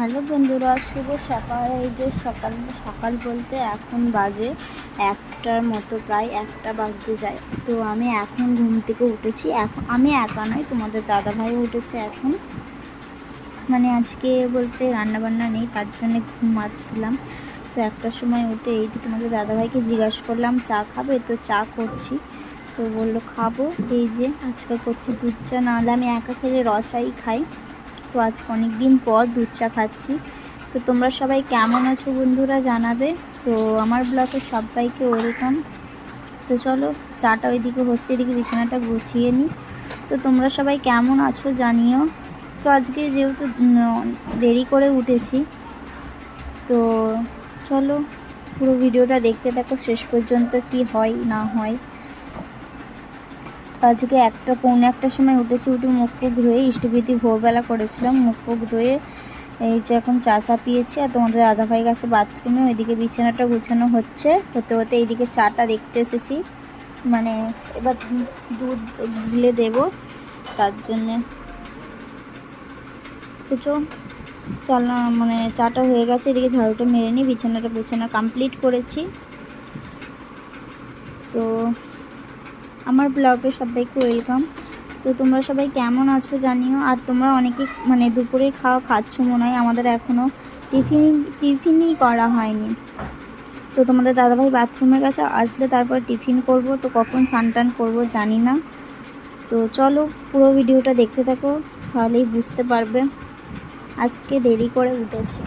Hello বন্ধুরা, শুভ সকাল। এই যে সকাল সকাল বলতে এখন বাজে একটার মতো, প্রায় একটা বাজতে যায়। তো আমি এখন ঘুম থেকে উঠেছি। এখন আমি একা নয় তোমাদের দাদাভাইও উঠেছে এখন। মানে আজকে বলতে রান্নাবান্না নেই, তার জন্য ঘুমাচ্ছিলাম। তো একটার সময় উঠে এই যে তোমাদের দাদাভাইকে জিজ্ঞাসা করলাম, চা খাবে? তো চা করছি। তো বলল, খাব। এই যে আজকে করছি দুধ চা। নাহলে আমি একা খেলে রচাই খাই। তো আজকে অনেক দিন পর দুধ চা খাচ্ছি। তো তোমরা সবাই কেমন আছো বন্ধুরা জানাবে। তো আমার ব্লগে সবাইকে ওয়েলকাম। তো চলো চাটা ওইদিকে হচ্ছে, এদিকে বিছানাটা গুছিয়ে নিই তো তোমরা সবাই কেমন আছো জানিও। তো আজকে যেহেতু দেরি করে উঠেছি, তো চলো পুরো ভিডিওটা দেখতে থাকো, শেষ পর্যন্ত কি হয় না হয়। আজকে একটা পৌনে একটার সময় উঠেছি, উঠে মুখ ফুক ধুয়ে ইষ্টবিধি ভোরবেলা করেছিলাম, মুখ ফুক ধুয়ে এই যে এখন চা চা পিয়েছি আর তোমাদের দাদা ভাই গেছে বাথরুমে ওইদিকে বিছানাটা গুছানো হচ্ছে। হতে হতে এইদিকে চাটা দেখতে এসেছি। মানে এবার দুধ ঢেলে দেবো, তার জন্যে। চো চাল মানে চাটা হয়ে গেছে, এদিকে ঝাড়ুটা মেরে নিই, বিছানাটা গুছানো কমপ্লিট করেছি। তো আমার ব্লগে সবাইকে ওয়েলকাম। তো তোমরা সবাই কেমন আছো জানিও? আর তোমরা অনেকে মানে দুপুরে খাওয়া খাচ্ছ মনে হয়, আমাদের এখনও টিফিন, টিফিনই করা হয়নি। তো তোমাদের দাদাভাই বাথরুমে গেছে, আসলে তারপর টিফিন করব, তো কখন স্নান টান করব জানি না। তো চলো পুরো ভিডিওটা দেখতে থাকো, তাহলেই বুঝতে পারবে। আজকে দেরি করে উঠেছি।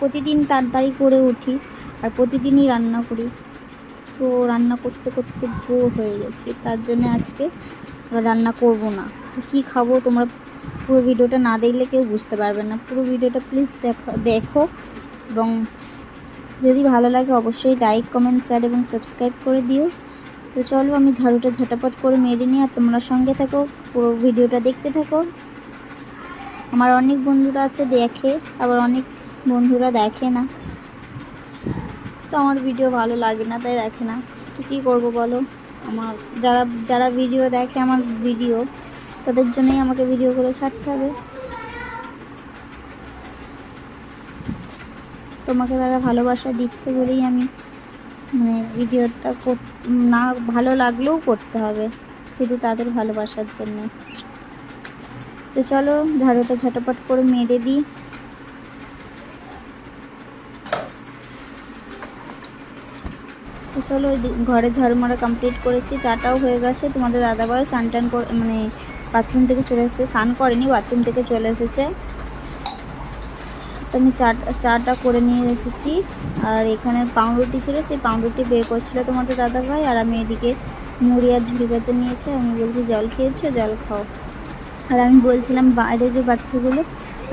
প্রতিদিন তাড়াতাড়ি করে উঠি, আর প্রতিদিনই রান্না করি। তো রান্না করতে করতে বোর হয়ে গেছি। তার জন্য আজকে রান্না করব না। তো কী খাব তোমরা পুরো ভিডিওটা না দেখলে কেউ বুঝতে পারবে না। পুরো ভিডিওটা প্লিজ দেখো দেখো এবং যদি ভালো লাগে অবশ্যই লাইক কমেন্ট শেয়ার এবং সাবস্ক্রাইব করে দিও। তো চলো আমি ঝাড়ুটা ঝটাপট করে মেরে নিই আর তোমরা সঙ্গে থাকো, পুরো ভিডিওটা দেখতে থাকো। আমার অনেক বন্ধুরা আছে দেখে, আবার অনেক বন্ধুরা দেখে না। তো আমার ভিডিও ভালো লাগে না, তাই দেখে না। তো কী করব বলো? আমার যারা যারা ভিডিও দেখে আমার ভিডিও তাদের জন্যই আমাকে ভিডিও করে ছাড়তে হবে। তোমাকে তারা ভালোবাসা দিচ্ছে বলেই আমি মানে ভিডিওটা না, ভালো লাগলেও করতে হবে, শুধু তাদের ভালোবাসার জন্য। তো চলো, ঝাড়ুটা ঝটাপট করে মেরে দিই। তো চলো ওই ঘরে ঝাড়ু মারা কমপ্লিট করেছি, চাটাও হয়ে গেছে। তোমাদের দাদাভাই স্নান টান মানে বাথরুম থেকে চলে এসেছে, স্নান করেনি বাথরুম থেকে চলে এসেছে। তো আমি চা চাটা করে নিয়ে এসেছি। আর এখানে পাউরুটি ছিল, সেই পাউরুটি বের করছিল তোমাদের দাদাভাই। আর আমি এদিকে মুড়ি আর ঝুড়ি বাচ্চা নিয়েছে। আমি বলছি, জল খেয়েছো? জল খাও। আর আমি বলছিলাম, বাইরে যে বাচ্চাগুলো,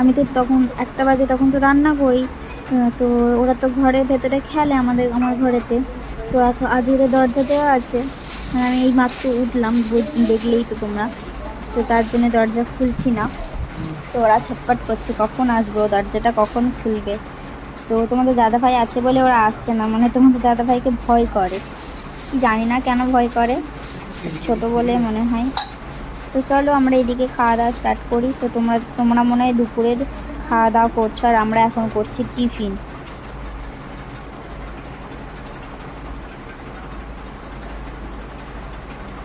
আমি তো তখন, একটা বাজে তখন তো রান্না করি। তো ওরা তো ঘরের ভেতরে খেলে আমাদের, আমার ঘরেতে। তো এখন আজকে দরজা দেওয়া আছে। আর আমি এই মাত্র উঠলাম দেখলেই তো তোমরা। তো তার জন্য দরজা খুলছি না। তো ওরা ছটপট করছে, কখন আসব, দরজাটা কখন খুলবে? তো তোমাদের দাদাভাই আছে বলে ওরা আসছে না মানে তোমাদের দাদাভাইকে ভয় করে। কি জানি না কেন ভয় করে, ছোট বলে মনে হয়। তো চলো আমরা এদিকে খাওয়া দাওয়া স্টার্ট করি। তো তোমরা তোমরা মনে হয় দুপুরের খাওয়া দাওয়া করছ আর আমরা এখন করছি টিফিন।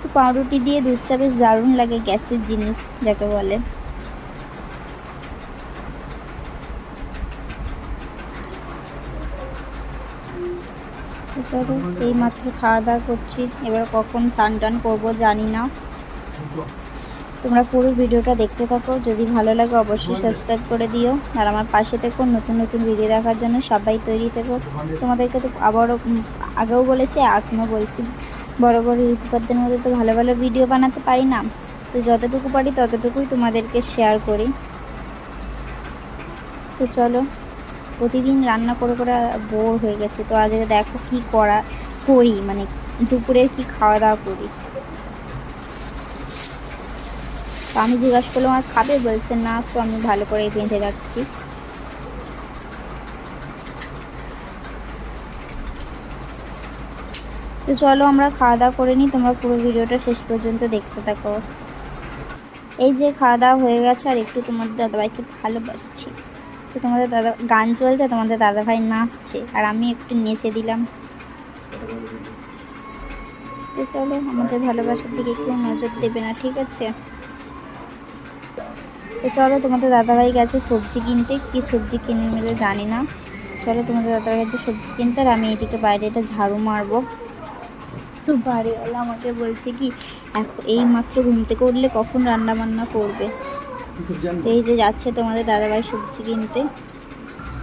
তো পাউরুটি দিয়ে দুধ চা বেশ দারুণ লাগে গ্যাসের জিনিস, যাকে বলে। এই মাত্র খাওয়া দাওয়া করছি। এবার কখন স্নান টান করব জানি না। তোমরা পুরো ভিডিওটা দেখতে থাকো। যদি ভালো লাগে অবশ্যই সাবস্ক্রাইব করে দিও। আর আমার পাশে থেকো নতুন নতুন ভিডিও দেখার জন্য সবাই তৈরি থেকো। তোমাদেরকে তো আবারও আগেও বলেছি এখনও বলছি। বড় বড় ইউটিউবারদের মধ্যে তো ভালো ভালো ভিডিও বানাতে পারি না। তো যতটুকু পারি ততটুকুই তোমাদেরকে শেয়ার করি। তো চলো প্রতিদিন রান্না করে করে বোর হয়ে গেছে। তো আজকে দেখো কি করা করি মানে দুপুরে কি খাওয়া দাওয়া করি। তো আমি জিজ্ঞাসা করলাম, আর খাবে? বলছে, না, তো আমি ভালো করে বেঁধে রাখছি। তো চলো আমরা খাওয়া দাওয়া করে নিই, তোমরা পুরো ভিডিওটা শেষ পর্যন্ত দেখতে থাকো। এই যে খাওয়া দাওয়া হয়ে গেছে, আর একটু তোমাদের দাদাভাইকে ভালোবাসছি। তো তোমাদের দাদা, গান চলছে, তোমাদের দাদা ভাই নাচছে, আর আমি একটু নেচে দিলাম। তো চলো, আমাদের ভালোবাসার দিকে কেউ নজর দেবে না, ঠিক আছে? তো চলো তোমাদের দাদাভাই গেছে সবজি কিনতে। কি সবজি কিনে মিলে জানি না। চলো তোমাদের দাদাভাই গেছে সবজি কিনতে আর আমি এদিকে বাইরে এটা ঝাড়ু মারবো। তো বাড়িওয়ালা আমাকে বলছে কি এখন এই মাত্র ঘুম থেকে উঠলে কখন রান্না বান্না করবে? এই যে যাচ্ছে তোমাদের দাদাভাই সবজি কিনতে।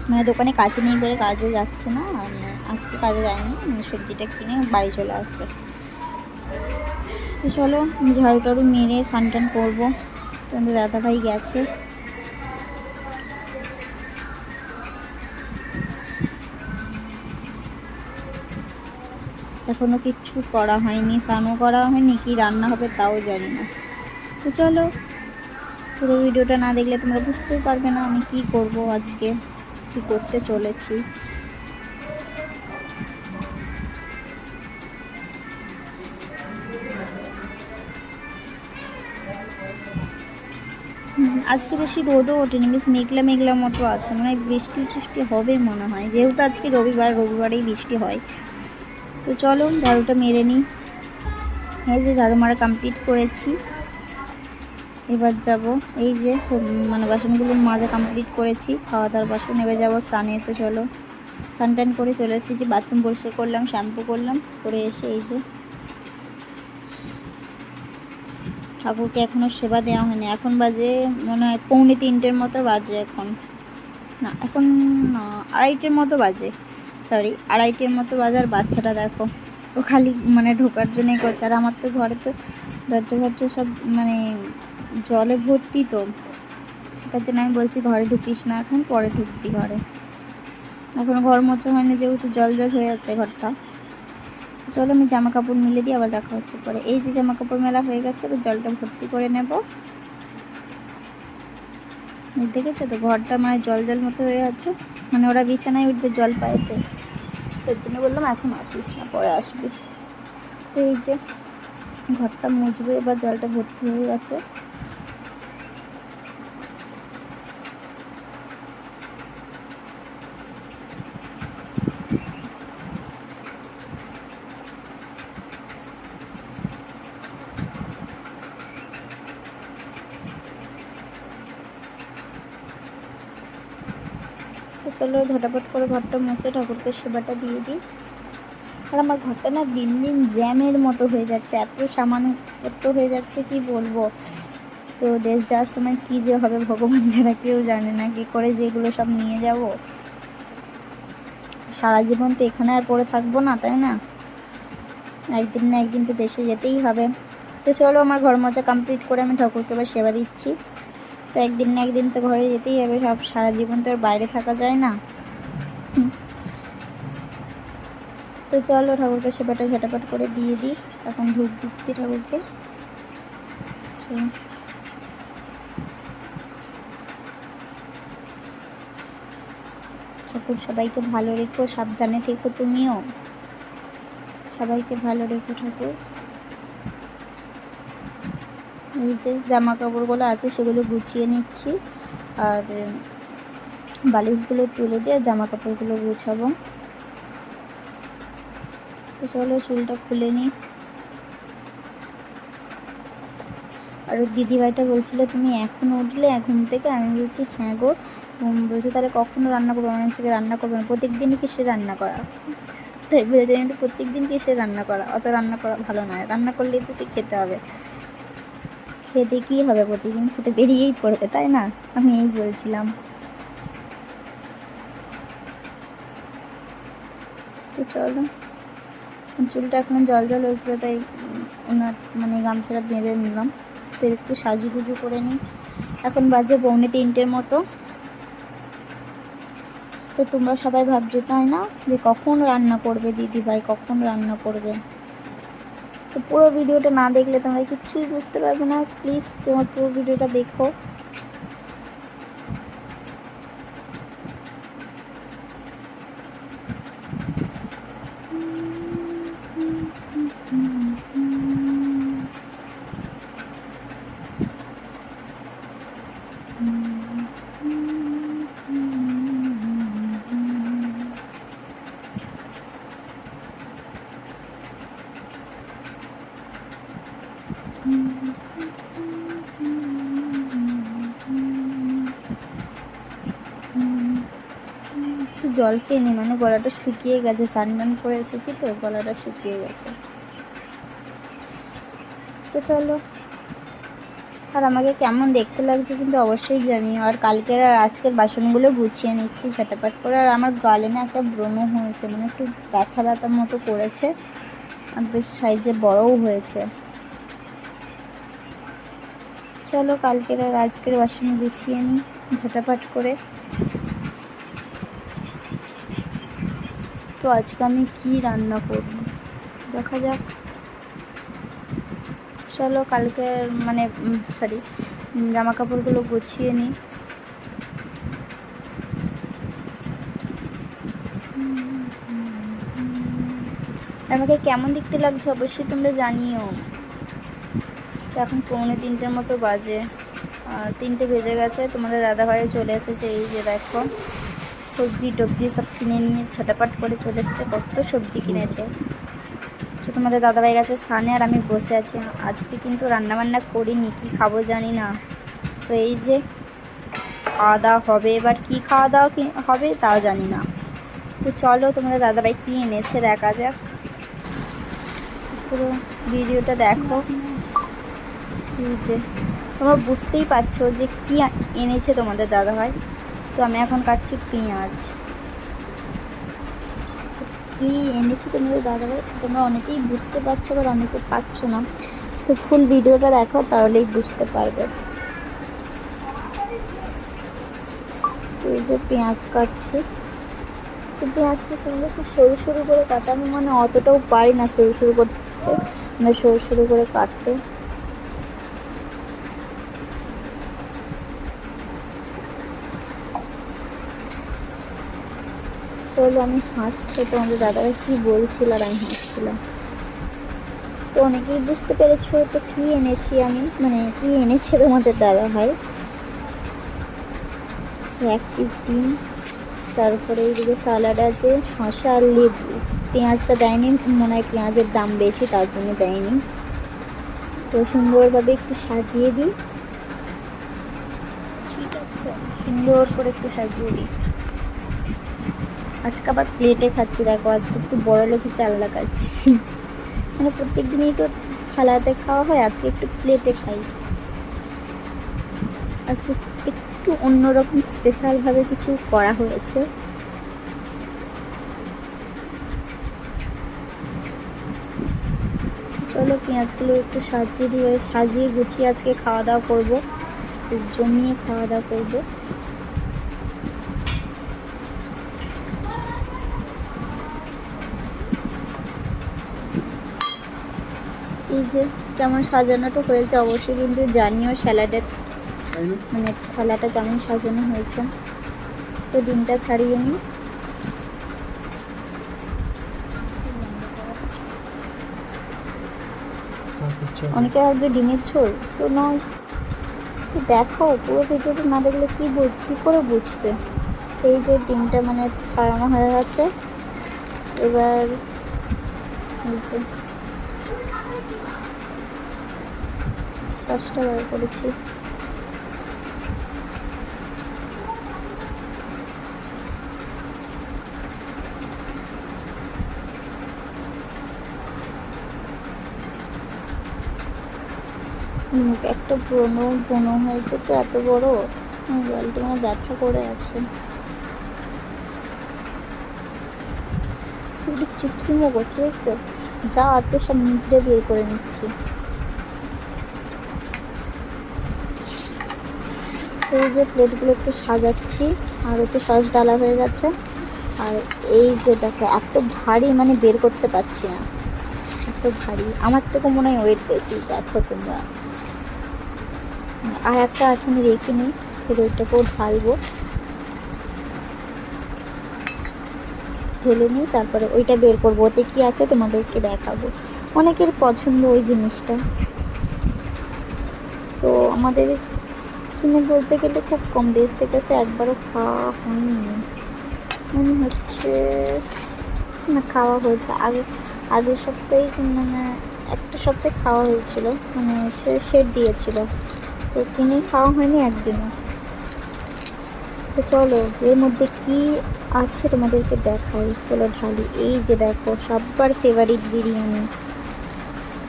মানে দোকানে কাজে নেই বলে কাজও যাচ্ছে না। আর আজকে কাজে যায়নি মানে সবজিটা কিনে বাড়ি চলে আসবে। তো চলো ঝাড়ু টাড়ু মেরে স্নান টান করব। তোমাদের দাদাভাই গেছে। এখনও কিচ্ছু করা হয়নি, স্নানও করা হয়নি, কি রান্না হবে তাও জানি না। তো চলো, পুরো ভিডিওটা না দেখলে তোমরা বুঝতেই পারবে না আমি কি করব আজকে, কি করতে চলেছি। আজকে বেশি রোদও ওঠেনি বেশ মেঘলা মেঘলা মতো আছে। মানে বৃষ্টি টিষ্টি হবে মনে হয়, যেহেতু আজকে রবিবার, রবিবারেই বৃষ্টি হয়। তো চলো, ঝাড়ুটা মেরে নিই। এই যে ঝাড়ু মারা কমপ্লিট করেছি। এবার যাব, এই যে মানে বাসনগুলো মাজা কমপ্লিট করেছি খাওয়া দাওয়ার বাসন, এবার যাব স্নানে। তো চলো স্নান টান করে চলে এসেছি, যে বাথরুম পরিষ্কার করলাম শ্যাম্পু করলাম, করে এসে এই যে ঠাকুরকে এখনও সেবা দেওয়া হয়নি। এখন বাজে মনে হয় পৌনে তিনটের মতো বাজে এখন। না, এখন আড়াইটের মতো বাজে। সরি আড়াইটের মতো বাজার বাচ্চাটা দেখো। ও খালি মানে ঢোকার জন্যই করছে। আর আমার তো ঘরে তো দরজা ফরজা সব মানে জলে ভর্তি তো। তার জন্য আমি বলছি ঘরে ঢুকিস না এখন, পরে ঢুকবি ঘরে। এখনও ঘর মোছা হয়নি যেহেতু জল জল হয়ে যাচ্ছে ঘরটা। চলো আমি জামা কাপড় মিলে দিয়ে আবার দেখা হচ্ছে পরে। এই যে জামা কাপড় মেলা হয়ে গেছে, এবার জলটা ভর্তি করে নেব। দেখেছ তো, ঘরটা মানে জল জল মতো হয়ে আছে। মানে ওরা বিছানায় উঠবে জল পাইতে তোর জন্য বললাম এখন আসিস না, পরে আসবি। তো এই যে ঘরটা মুছবে, এবার জলটা ভর্তি হয়ে গেছে। তো চলো ঝটাপট করে ঘরটা মুছে ঠাকুরকে সেবাটা দিয়ে দিই। আর আমার ঘরটা না দিন দিন জ্যামের মতো হয়ে যাচ্ছে, এত সামান্যপত্র হয়ে যাচ্ছে, কি বলব? তো দেশ যাওয়ার সময় কি যে হবে ভগবান যারা কেউ জানে না, কি করে যেগুলো সব নিয়ে যাব? সারা জীবন তো এখানে আর পড়ে থাকব না, তাই না? একদিন না একদিন তো দেশে যেতেই হবে। তো চলো আমার ঘর মোছা কমপ্লিট করে আমি ঠাকুরকে এবার সেবা দিচ্ছি। তো একদিন না একদিন তো ঘরে যেতেই হবে, সব সারা জীবন তো আর বাইরে থাকা যায় না। তো চলো ঠাকুরকে সেবাটা ঝাটাপাট করে দিয়ে দিই, এখন ধূপ দিচ্ছি ঠাকুরকে। ঠাকুর সবাইকে ভালো রেখো, সাবধানে থেকো তুমিও। সবাইকে ভালো রেখো ঠাকুর। যে জামা কাপড়গুলো আছে, সেগুলো গুছিয়ে নিচ্ছি। আর বালিশগুলো তুলে দিয়ে জামা কাপড়গুলো গুছাবো। তো চলো চুলটা খুলে নিই আর দিদিভাইটা বলছিল, তুমি এখন উঠলে ঘুম থেকে? আমি বলছি হ্যাঁ গো। বলছে, তাহলে কখনো রান্না করব? আমি বলছি রান্না করব না প্রত্যেক দিনই কিসে রান্না করা? তাই বলছে আমি প্রত্যেক দিন কিসে রান্না করা? অত রান্না করা ভালো নয়। রান্না করলেই তো সে খেতে হবে। খেতে কী হবে প্রতিদিন? সে তো বেরিয়েই পড়বে, তাই না? আমি এই বলছিলাম। তো চলো। চুলটা এখন জল জল হয়েছিল, তাই ওনার মানে গামছাটা বেঁধে নিলাম। তো একটু সাজুগুজু করে নিই। এখন বাজে পৌনে তিনটের মতো। তো তোমরা সবাই ভাবছ, তাই না? যে কখন রান্না করবে দিদি ভাই কখন রান্না করবে? তো পুরো ভিডিওটা না দেখলে তোমরা কিছুই বুঝতে পারবে না। প্লিজ তোমার পুরো ভিডিওটা দেখো। জল খেয়ে মানে গলাটা শুকিয়ে গেছে, স্নান টান করে এসেছি তো, গলাটা শুকিয়ে গেছে। তো চলো। আর আমাকে কেমন দেখতে লাগছে কিন্তু অবশ্যই জানি আর কালকের আর আজকের বাসনগুলো গুছিয়ে নিচ্ছি ছাটাপাট করে। আর আমার গালে না একটা ব্রণ হয়েছে মানে একটু ব্যথা ব্যথা মতো করেছে। আর বেশ সাইজে বড়ও হয়েছে। চলো কালকের আর আজকের বাসন গুছিয়ে নিই, ঝাঁটাপাট করে। তো আজকে আমি কি রান্না করব? দেখা যাক। চলো কালকে মানে সরি জামা কাপড়গুলো গুছিয়ে নিই। আমাকে কেমন দেখতে লাগছে অবশ্যই তোমরা জানিও। এখন পৌনে তিনটের মতো বাজে। আর তিনটে বেজে গেছে, তোমাদের দাদাভাই চলে এসেছে, এই যে দেখো। সবজি টবজি সব কিনে নিয়ে ছটাপাট করে চলে এসেছে কত সবজি কিনেছে। তো তোমাদের দাদাভাই গেছে সানে আর আমি বসে আছি। আজকে কিন্তু রান্নাবান্না করিনি কী খাব জানি না। তো এই যে খাওয়া দাওয়া হবে এবার কী খাওয়া দাওয়া কি হবে তাও জানি না। তো চলো তোমাদের দাদাভাই কী এনেছে দেখা যাক। পুরো ভিডিওটা দেখো। এই যে তোমরা বুঝতেই পারছ যে কী এনেছে তোমাদের দাদাভাই। তো আমি এখন কাটছি পেঁয়াজ। কী এনেছি তোমাদের দাদাভাই, তোমরা অনেকেই বুঝতে পারছ আবার অনেকে পারছ না। তো ফুল ভিডিওটা দেখো, তাহলেই বুঝতে পারবে। তো এই যে পেঁয়াজ কাটছি। তো পেঁয়াজটা সুন্দর সরু সরু করে কাটা আমি মানে অতটাও পারি না সরু সরু করতে মানে সরু সরু করে কাটতে। চলো আমি হাসছি। তোমাদের দাদারা কী বলছিল আর আমি হাসছিলাম। তো অনেকেই বুঝতে পেরেছ তো কী এনেছি আমি? মানে কী এনেছে তোমাদের দাদা ভাই এক পিস ডিম তারপরে এইদিকে স্যালাড আছে, শসা আর লেবু। পেঁয়াজটা দেয়নি, মনে হয় পেঁয়াজের দাম বেশি, তার জন্য দেয়নি। তো সুন্দরভাবে একটু সাজিয়ে দিই। ঠিক আছে, সুন্দর করে একটু সাজিয়ে দিই। আজকে আবার প্লেটে খাচ্ছি, দেখো, আজকে একটু বড় লোকই চালনা খাচ্ছি মানে প্রত্যেক দিনই তো থালাতে খাওয়া হয়, আজকে একটু প্লেটে খাই। আজকে একটু অন্যরকম স্পেশালভাবে কিছু করা হয়েছে। চলো, পেঁয়াজগুলো একটু সাজিয়ে দিয়ে, সাজিয়ে গুছিয়ে আজকে খাওয়া দাওয়া করব। জমিয়ে খাওয়া দাওয়া করব। এই যে কেমন সাজানোটা হয়েছে অবশ্যই কিন্তু জানিও স্যালাডের মানে থালাটা কেমন সাজানো হয়েছে। তো ডিমটা ছাড়িয়ে নিই। অনেকে ভাবছে ডিমের ঝোল। তো নয় তো দেখো পুরো ভিডিওটা না দেখলে কী বুঝ কী করে বুঝবে? এই যে ডিমটা মানে ছাড়ানো হয়ে গেছে। এবার সসটা বার করেছি। মুখ একটা ব্রণ ব্রণ হয়েছে তো এত বড়? মোবাইলটা মানে ব্যথা করে আছে। একটু চিপচিমো করছে, দেখছ? যা আছে সব মুখটা বের করে নিচ্ছি। এই যে প্লেটগুলো একটু সাজাচ্ছি, আর একটু সস ডালা হয়ে গেছে। আর এই যে দেখো, এত ভারী মানে বের করতে পারছি না। এত ভারী। আমার থেকে মনে হয় ওয়েট বেশি, দেখো তোমরা। আর একটা আছে, আমি রেখে নিই ফের ওইটাকেও ঢালবো। ঢেলে নিই, তারপরে ওইটা বের করব। ওতে কী আছে তোমাদেরকে দেখাবো। অনেকের পছন্দ ওই জিনিসটা। তো আমাদের কিনে বলতে গেলে খুব কম। দেশ থেকে এসে একবারও খাওয়া হয়নি। মনে হচ্ছে না, খাওয়া হয়েছে। আগে, আগের সপ্তাহে মানে একটা সপ্তাহে খাওয়া হয়েছিল। মানে সে সেট দিয়েছিল। তো কিনে খাওয়া হয়নি একদিনও। তো তো চলো, এর মধ্যে কি আছে তোমাদেরকে দেখাই? চলো ঢালি। এই যে দেখো সবার ফেভারিট বিরিয়ানি।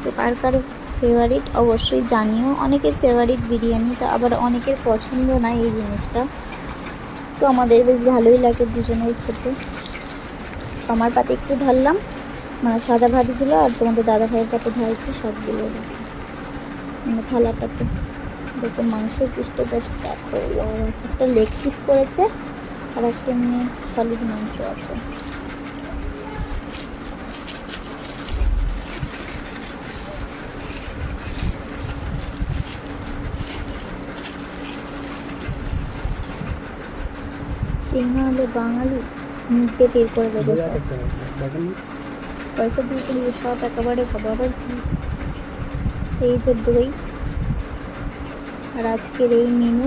তো কার কার ফেভারিট অবশ্যই জানিও। অনেকের ফেভারিট বিরিয়ানি, তো আবার অনেকের পছন্দ না এই জিনিসটা। তো আমাদের বেশ ভালোই লাগে দুজনের খেতে। আমার পাতে একটু ঢাললাম মানে সাদা ভাতগুলো আর তোমাদের দাদা ভাইয়ের পাতে ঢালছি সবগুলো মানে থালাটাতে দেখো মাংসের পিসটা দেখো একটা লেগ পিস করেছে, আর একটা এমনি সলিড মাংস আছে। এই না হলে বাঙালি মুখে টের করে দেবে পয়সা দিয়ে কিনবে সব একেবারে খাবার কি? এই যে দই আর আজকের এই মেনু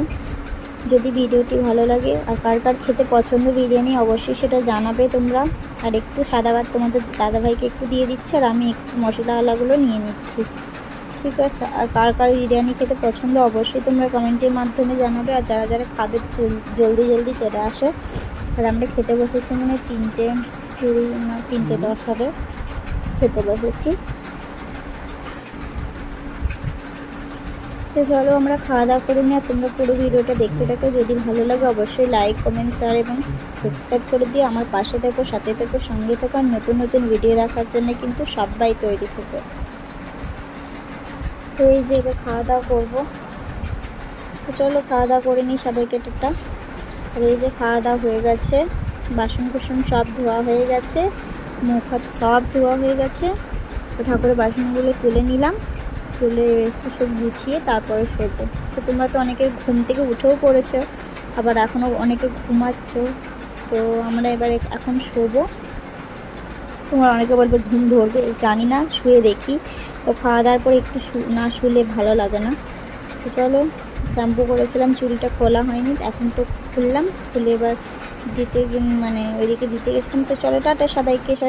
যদি ভিডিওটি ভালো লাগে আর কার কার খেতে পছন্দ বিরিয়ানি অবশ্যই সেটা জানাবে তোমরা। আর একটু সাদা ভাত তোমাদের দাদাভাইকে একটু দিয়ে দিচ্ছে আর আমি একটু মশলাওয়ালাগুলো নিয়ে নিচ্ছি। ঠিক আছে? আর কার কার বিরিয়ানি খেতে পছন্দ অবশ্যই তোমরা কমেন্টের মাধ্যমে জানাবে। আর যারা যারা খাবে জলদি জলদি চলে আসো। আর আমরা খেতে বসেছি মানে তিনটে কুড়ি না তিনটে দশ হবে। খেতে বসেছি। তো চলো আমরা খাওয়া দাওয়া করে আর তোমরা পুরো ভিডিওটা দেখতে থাকো। যদি ভালো লাগে অবশ্যই লাইক কমেন্ট শেয়ার এবং সাবস্ক্রাইব করে দিও। আমার পাশে থেকো সাথে থেকো সঙ্গে থেকো। আর নতুন নতুন ভিডিও দেখার জন্য কিন্তু সবাই তৈরি থেকো। তো এই যে এবার খাওয়া দাওয়া করব। তো চলো খাওয়া দাওয়া করে নিই সবাইকে একটা। আর এই যে খাওয়া দাওয়া হয়ে গেছে বাসন কুসন সব ধোয়া হয়ে গেছে, মুখ হাত সব ধোয়া হয়ে গেছে। তো ঠাকুরের বাসনগুলো তুলে নিলাম, তুলে একটু সব গুছিয়ে তারপরে শোবো। তো তোমরা তো অনেকে ঘুম থেকে উঠেও পড়েছো, আবার এখনও অনেকে ঘুমাচ্ছ। তো আমরা এবার এখন শোবো। তোমরা অনেকে বলবে ঘুম ধরবে, জানি না, শুয়ে দেখি। তো খাওয়া দাওয়ার পরে একটু না শুলে ভালো লাগে না। তো চলো, শ্যাম্পু করেছিলাম চুলটা খোলা হয়নি এখন তো খুললাম, খুলে এবার দিতে মানে ওইদিকে দিতে গেছিলাম। তো চলো, টাটা সবাইকে